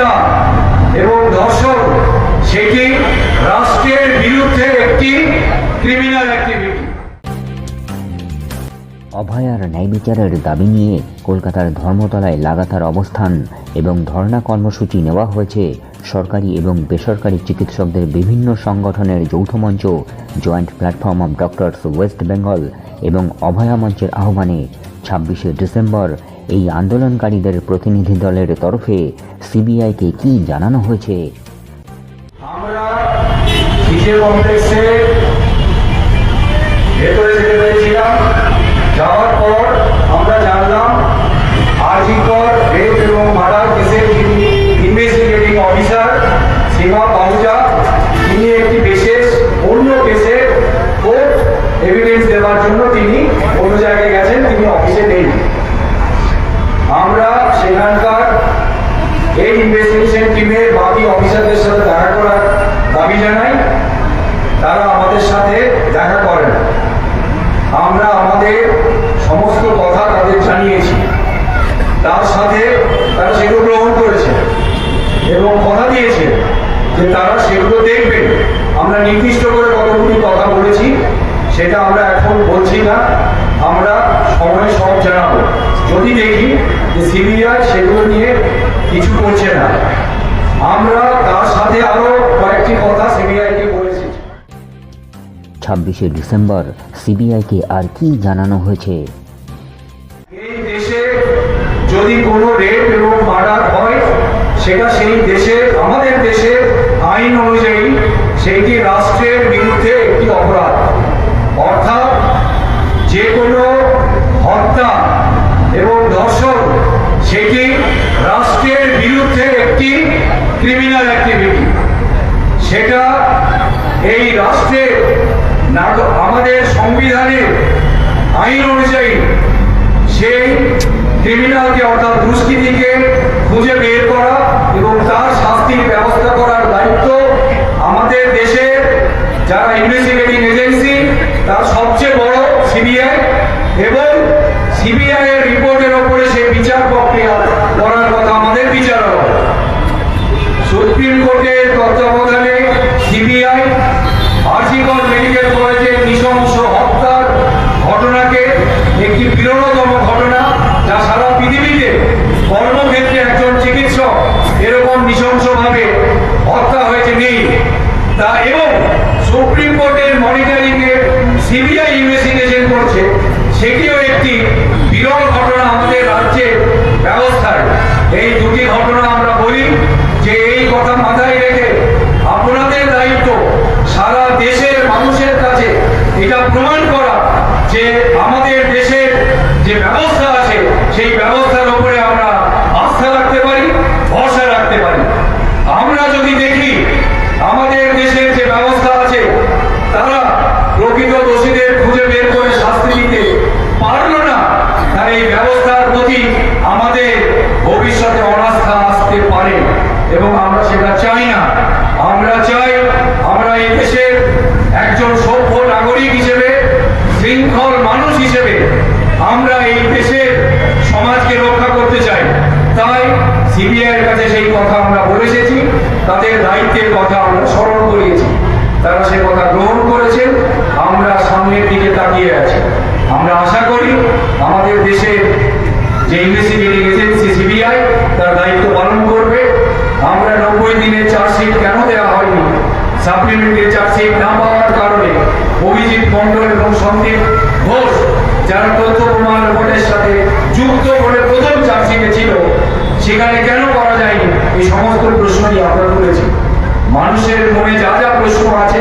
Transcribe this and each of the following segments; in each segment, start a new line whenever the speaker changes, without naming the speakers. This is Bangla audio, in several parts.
হত্যা এবং ধর্ষণ সেটি রাষ্ট্রের বিরুদ্ধে একটি ক্রিমিনাল
অভয়ার ন্যায় বিচারের দাবি নিয়ে কলকাতার ধর্মতলায় লাগাতার অবস্থান এবং ধর্ণা কর্মসূচি নেওয়া হয়েছে। সরকারি এবং বেসরকারি চিকিৎসকদের বিভিন্ন সংগঠনের যৌথ মঞ্চ, joint platform of doctors West Bengal এবং অভয়া মঞ্চের আহ্বানে ছাব্বিশে ডিসেম্বর এই আন্দোলনকারীদের প্রতিনিধি দলের তরফে সিবিআইকে কি জানানো হয়েছে?
একটি বিশেষ অন্য দেওয়ার জন্য তিনি অন্য জায়গায় গেছেন তিনি অফিসে নেই আমরা সেখানকার এই ইনভেস্টিগেশন টিমের বাকি অফিসারদের সাথে দেখা করার দাবি জানাই তারা আমাদের সাথে দেখা করেন আমরা আমাদের সমস্ত কথা তাদের জানিয়েছি তার সাথে তারা সেগুলো গ্রহণ করেছে এবং কথা দিয়েছে যে তারা সেগুলো দেখবেন আমরা নির্দিষ্ট করে কতগুলি কথা বলেছি সেটা আমরা এখন বলছি না। আমরা সময় সব জানাব। যদি দেখি যে সিবিআই সেগুলো নিয়ে কিছু করছে না আমরা তার সাথে আরও কয়েকটি কথা সিবিআইকে বলেছি।
ছাব্বিশে ডিসেম্বর সিবিআইকে আর কি জানানো হয়েছে?
এই দেশে যদি কোনো রেপ এবং মার্ডার হয় সেটা সেই দেশের আমাদের দেশের আইন অনুযায়ী সেইটি রাষ্ট্রের বিরুদ্ধে একটি অপরাধ। অর্থাৎ যে কোনো হত্যা এবং ধর্ষণ, সেটি রাষ্ট্রের বিরুদ্ধে একটি ক্রিমিনাল অ্যাক্টিভিটি সেটা এই রাষ্ট্রের আমাদের সংবিধানের আইন অনুযায়ী সেই ক্রিমিনালকে অর্থাৎ দুষ্কৃতীকে খুঁজে বের করা এবং তার শাস্তির ব্যবস্থা করার দায়িত্ব আমাদের দেশের যারা ইনভেস্টিগেটিং এজেন্সি তার সবচেয়ে বড় সিবিআই এবং সিবিআই এর রিপোর্টের ওপরে সে বিচার প্রক্রিয়া করার কথা আমাদের বিচার সুপ্রিম কোর্টের তত্ত্বাবধানে সিবিআই ইনভেস্টিগেশন করছে, সেটিও একটি বিরল ঘটনা আমাদের রাজ্যের ব্যবস্থায় এই দুটি ঘটনা আমরা বলি যে এই কথা মাথায় রেখে আপনাদের দায়িত্ব সারা দেশের মানুষের কাছে এটা প্রমাণ করা যে আমাদের দেশের যে ব্যবস্থা আছে, সেই ব্যবস্থার উপরে আমরা আস্থা রাখতে পারি ভরসা রাখতে পারি আমরা যদি দেখি আমাদের দেশের যে ব্যবস্থা আছে তারা প্রকৃত দোষীদের খুঁজে বের করে শাস্তি দিতে পারল না তার এই ব্যবস্থার প্রতি আমাদের ভবিষ্যতে অনাস্থা আসতে পারে এবং আমরা সেটা চাই না আমরা চাই আমরা এই দেশের একজন সভ্য নাগরিক হিসেবে শৃঙ্খল মানুষ হিসেবে আমরা এই দেশের সমাজকে রক্ষা করতে চাই তাই এর কাছে সেই কথা আমরা বলে এসেছি, তাদের দায়িত্বের কথা আমরা স্মরণ করিয়েছি। তারা সে কথা গ্রহণ করেছেন, আমরা সামনের দিকে তাকিয়ে আছি। আমরা আশা করি আমাদের দেশের যে ইনভেস্টিগেটিং এজেন্সি সিবিআই তার দায়িত্ব পালন করবে। আমরা নব্বই দিনের চার্জশিট কেন দেওয়া হয়নি? সাপ্লিমেন্টারি চার্জশিট না পাওয়ার কারণে অভিজিৎ মন্ডল এবং সন্দীপ ঘোষ, যারা তথ্য প্রমাণ রিপোর্টের সাথে যুক্ত বলে প্রথম চার্জশিটে ছিল সেখানে কেন করা যায়নি? এই সমস্ত প্রশ্নই আমরা তুলেছি। মানুষের মনে যা যা প্রশ্ন আছে,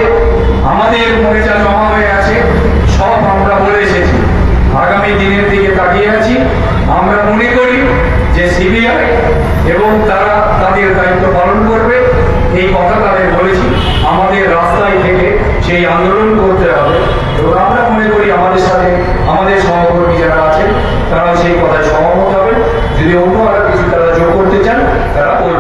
আমাদের মনে যা জমা হয়ে আছে, সব আমরা বলে এসেছি। আগামী দিনের দিকে তাকিয়ে আছি। আমরা মনে করি যে সিবিআই এবং তারা তাদের দায়িত্ব পালন করবে। এই কথা তাদের বলেছি। আমাদের রাস্তায় থেকে সেই আন্দোলন করতে হবে। এবং আমরা মনে করি আমাদের সাথে আমাদের সহকর্মী যারা আছেন তারা সেই কথায় সহমত হবে যদি অন্য করতে চান তারা ওই